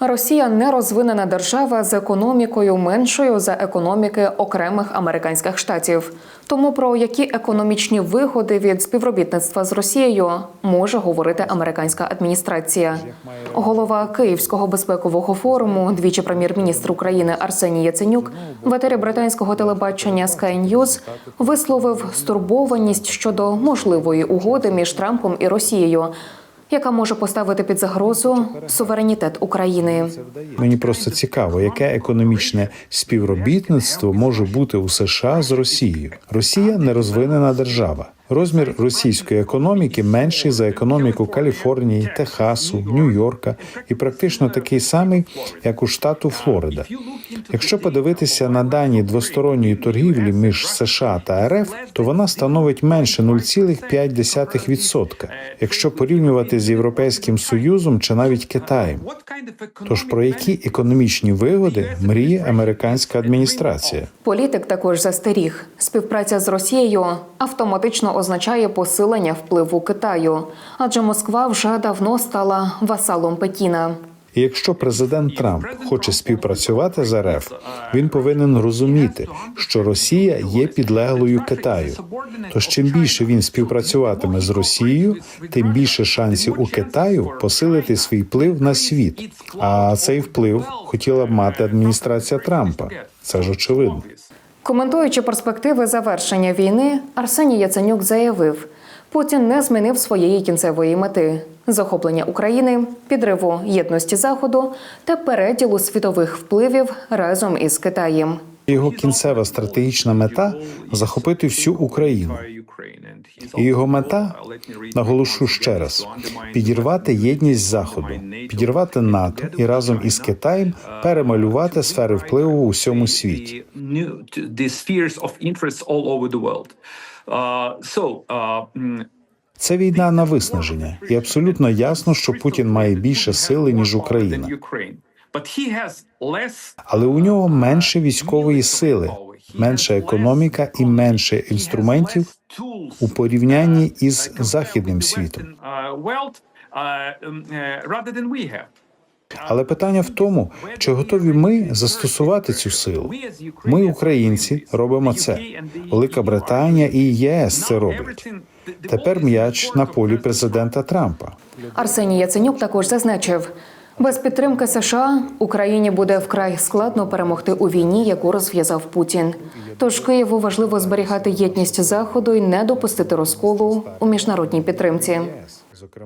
Росія не розвинена держава з економікою меншою за економіки окремих американських штатів. Тому про які економічні вигоди від співробітництва з Росією може говорити американська адміністрація. Голова Київського безпекового форуму, двічі прем'єр-міністр України Арсеній Яценюк, в етері британського телебачення Sky News висловив стурбованість щодо можливої угоди між Трампом і Росією, яка може поставити під загрозу суверенітет України. Мені просто цікаво, яке економічне співробітництво може бути у США з Росією. Росія не розвинена держава. Розмір російської економіки менший за економіку Каліфорнії, Техасу, Нью-Йорка і практично такий самий, як у штату Флорида. Якщо подивитися на дані двосторонньої торгівлі між США та РФ, то вона становить менше 0,5%, якщо порівнювати з Європейським Союзом чи навіть Китаєм. Тож про які економічні вигоди мріє американська адміністрація? Політик також застеріг, співпраця з Росією автоматично означає посилення впливу Китаю, адже Москва вже давно стала васалом Пекіна. Якщо президент Трамп хоче співпрацювати з РФ, він повинен розуміти, що Росія є підлеглою Китаю. Тож чим більше він співпрацюватиме з Росією, тим більше шансів у Китаю посилити свій вплив на світ. А цей вплив хотіла б мати адміністрація Трампа. Це ж очевидно. Коментуючи перспективи завершення війни, Арсеній Яценюк заявив, Путін не змінив своєї кінцевої мети захоплення України, підриву єдності Заходу та переділу світових впливів разом із Китаєм. Його кінцева стратегічна мета захопити всю Україну. І його мета наголошу ще раз підірвати єдність заходу, підірвати НАТО і разом із Китаєм перемалювати сфери впливу у всьому світі. Це війна на виснаження, і абсолютно ясно, що Путін має більше сили ніж Україна, але у нього менше військової сили, менша економіка і менше інструментів у порівнянні із західним світом. Але питання в тому, чи готові ми застосувати цю силу. Ми, українці, робимо це. Велика Британія і ЄС це роблять. Тепер м'яч на полі президента Трампа. Арсеній Яценюк також зазначив, без підтримки США Україні буде вкрай складно перемогти у війні, яку розв'язав Путін. Тож Києву важливо зберігати єдність заходу і не допустити розколу у міжнародній підтримці.